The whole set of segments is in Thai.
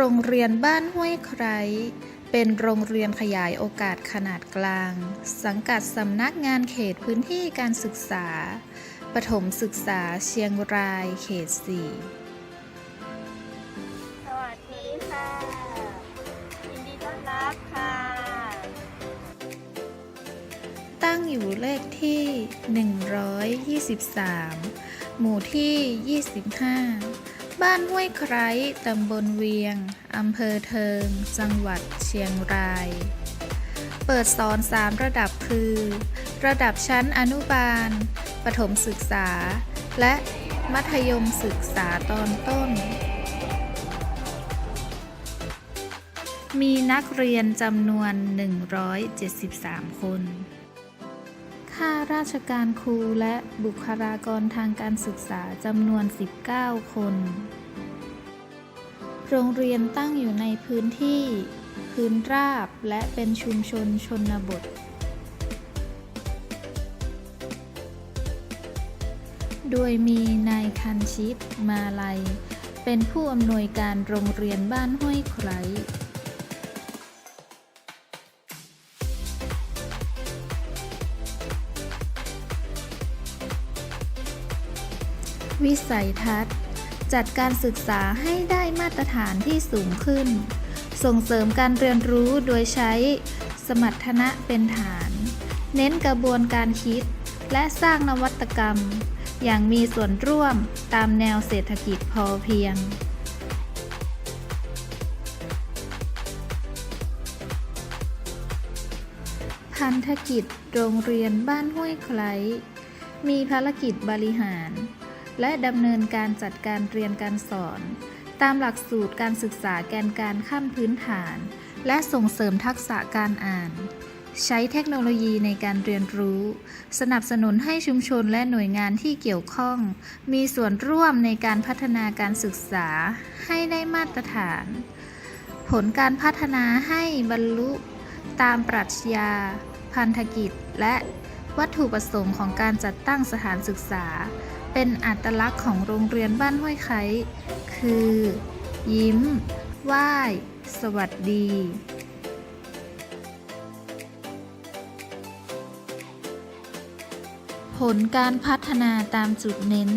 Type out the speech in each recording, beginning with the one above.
โรงเรียนบ้านห้วยไคร้เป็นโรงเรียนขยายโอกาสขนาดกลาง สังกัดสำนักงานเขตพื้นที่การศึกษา ประถมศึกษาเชียงรายเขต 4 สวัสดีค่ะ ยินดีต้อนรับค่ะ ตั้งอยู่เลขที่ 123 หมู่ที่ 25 บ้านห้วยไคร้ตำบลเวียง อำเภอเทิง จังหวัดเชียงราย เปิดสอน 3 ระดับคือ ระดับชั้นอนุบาล ประถมศึกษา และมัธยมศึกษาตอนต้น มีนักเรียนจำนวน 173 คน ข้าราชการครูและบุคลากรทางการศึกษาจำนวน 19 คน โรงเรียนตั้งอยู่ในพื้นที่ พื้นราบและเป็นชุมชนชนบท โดยมีนายคันชิต มาลัย เป็นผู้อำนวยการโรงเรียนบ้านห้วยไคร้ วิสัยทัศน์ จัดการศึกษาให้ได้มาตรฐานที่สูงขึ้น ส่งเสริมการเรียนรู้โดยใช้สมรรถนะเป็นฐาน เน้นกระบวนการคิด และสร้างนวัตกรรม อย่างมีส่วนร่วมตามแนวเศรษฐกิจพอเพียงพันธกิจโรงเรียนบ้านห้วยไคล้มีภารกิจบริหาร และดำเนินการจัดการเรียนการสอน ตามหลักสูตรการศึกษาแกนการขั้นพื้นฐาน และส่งเสริมทักษะการอ่าน ใช้เทคโนโลยีในการเรียนรู้ สนับสนุนให้ชุมชนและหน่วยงานที่เกี่ยวข้อง มีส่วนร่วมในการพัฒนาการศึกษาให้ได้มาตรฐาน ผลการพัฒนาให้บรรลุตามปรัชญา พันธกิจ และวัตถุประสงค์ของการจัดตั้งสถานศึกษา เป็นอัตลักษณ์ของโรงเรียนบ้านห้วยไคร้คือ ยิ้ม ไหว้ สวัสดี ผลการพัฒนาตามจุดเน้น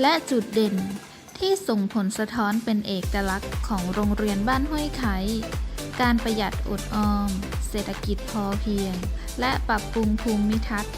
และจุดเด่นที่ส่งผลสะท้อนเป็นเอกลักษณ์ของโรงเรียนบ้านห้วยไคร้การประหยัดอดออม เศรษฐกิจพอเพียง และปรับปรุงภูมิทัศน์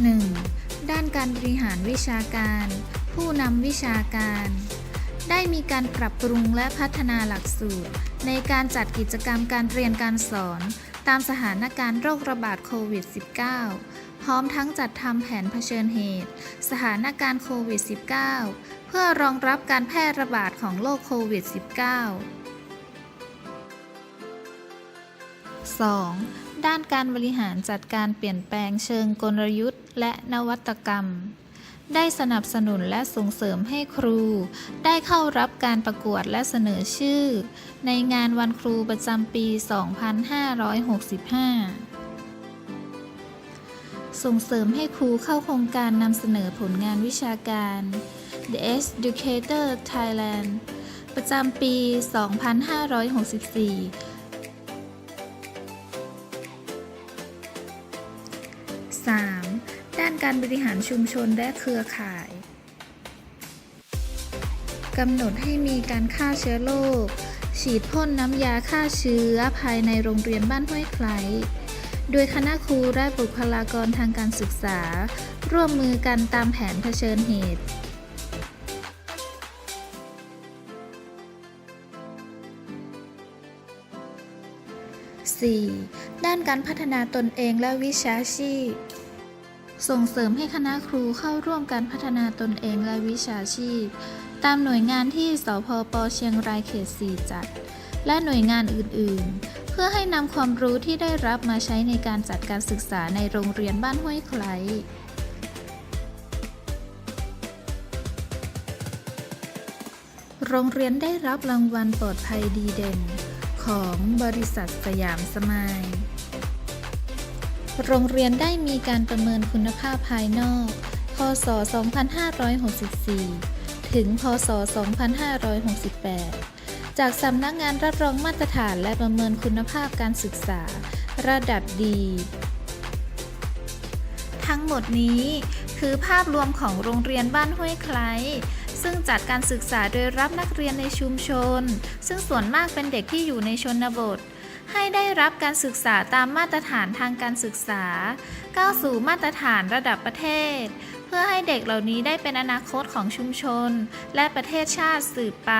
1. ด้านการบริหารวิชาการ ผู้นำวิชาการ ได้มีการปรับปรุงและพัฒนาหลักสูตร ในการจัดกิจกรรมการเรียนการสอน ตามสถานการณ์โรคระบาดโควิด -19 พร้อมทั้งจัดทำแผนเผชิญเหตุ สถานการณ์โควิด -19 เพื่อรองรับการแพร่ระบาดของโรคโควิด -19 2. ด้านการบริหารจัดการเปลี่ยนแปลงเชิงกลยุทธ์ และนวัตกรรม ได้สนับสนุนและส่งเสริมให้ครู ได้เข้ารับการประกวดและเสนอชื่อ ในงานวันครูประจำปี 2565ส่งเสริมให้ครูเข้าโครงการนำเสนอผลงานวิชาการ The Educator Thailand ประจำปี 2564 3. ด้านการบริหารชุมชนและเครือข่ายกำหนดให้มีการฆ่าเชื้อโรคฉีดพ่นน้ำยาฆ่าเชื้อภายในโรงเรียนบ้านห้วยไคล้โดยคณะครูและบุคลากรทางการศึกษา ร่วมมือกันตามแผนเผชิญเหตุ 4. ด้านการพัฒนาตนเองและวิชาชีพ ส่งเสริมให้คณะครูเข้าร่วมการพัฒนาตนเองและวิชาชีพ ตามหน่วยงานที่สพปเชียงรายเขต 4 จัด และหน่วยงานอื่น ๆ เพื่อให้นำความรู้ที่ได้รับมาใช้ในการจัดการศึกษาในโรงเรียนบ้านห้วยไคล้โรงเรียนได้รับรางวัลปลอดภัยดีเด่น ของบริษัทสยามสมาย โรงเรียนได้มีการประเมินคุณภาพภายนอก พศ 2564 ถึง พศ 2568 จากสำนักงานรับรองมาตรฐานและประเมินคุณภาพการศึกษา ระดับดี ทั้งหมดนี้คือภาพรวมของโรงเรียนบ้านห้วยไคล้ซึ่งจัดการศึกษาโดยรับนักเรียนในชุมชน ซึ่งส่วนมากเป็นเด็กที่อยู่ในชนบท ให้ได้รับการศึกษาตามมาตรฐานทางการศึกษา ก้าวสู่มาตรฐานระดับประเทศ เพื่อให้เด็กเหล่านี้ได้เป็นอนาคตของชุมชน และประเทศชาติสืบไป